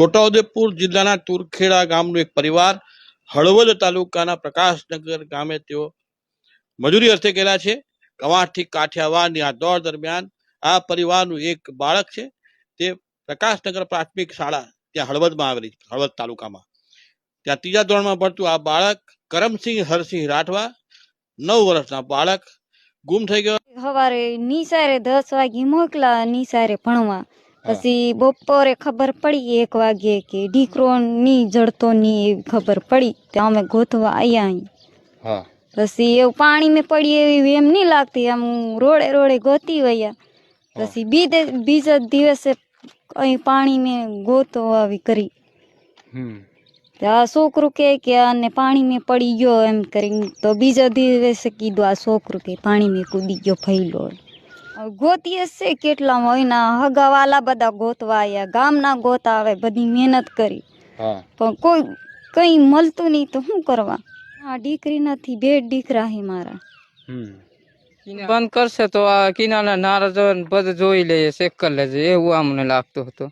છોટાઉદેપુર જિલ્લાના તુરખેડા ગામનું એક પરિવાર હળવદ તાલુકાના પ્રકાશનગર ગામે તેઓ મજૂરી અર્થે ગયેલા છે. કવાંઠથી કાઠિયાવાડની આ દોડ દરમિયાન આ પરિવારનું એક બાળક છે. તે પ્રકાશનગર પ્રાથમિક શાળા ત્યાં હળવદમાં આવેલી હળવદ તાલુકામાં. ત્યાં ત્રીજા ધોરણમાં ભણતું આ બાળક કરમસિંહ હરસિંહ રાઠવા, નવ વર્ષના બાળક, ગુમ થઈ ગયો. સવારે નિસારે દસ વાગે મોકલા, નિસારે ભણવા. પછી બપોરે ખબર પડી એક વાગે કે ઢીકરો ની જડતો ની એવી ખબર પડી તો અમે ગોતવા આવ્યા અહીં. પછી એવું પાણી મેં પડી એવી એમ નહીં લાગતી આમ રોડે રોડે ગોતી વયા. પછી બીજે બીજા દિવસે અહીં પાણી મેં ગોતો આવી કરી. આ છોકરું કે કે આને પાણી મેં પડી ગયો એમ કરીને તો બીજા દિવસે કીધું આ છોકરું કે પાણી મેં કૂદી ગયો ફૈલો ગોતીએ છે કેટલામાં? એના હગાવાલા બધા ગોતવાયા. ગામના ગોતા આવે બધી મહેનત કરી. પણ કોઈ કંઈ મળતું નહીં તો શું કરવા? આ દીકરી નથી બે દીકરા હે મારા. બંધ કરશે તો આ કિનારા નારા જો બધું જોઈ લઈએ ચેક કરી લેજે. એવું અમને લાગતું હતું.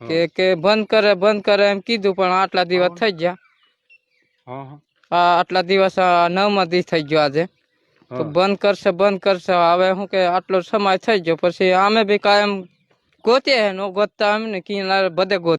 કે કે બંધ કરે બંધ કરે એમ કીધું પણ આટલા દિવસ થઈ ગયા. આટલા દિવસ આ નવમા દી થઈ ગયો આજે. તો બંધ કરશે બંધ કરશે. હવે શું કે આટલો સમય થઈ ગયો. પછી અમે બી કાયમ ગોતીએ હે નો ગોતતા એમ ને કિનારે બધે ગોત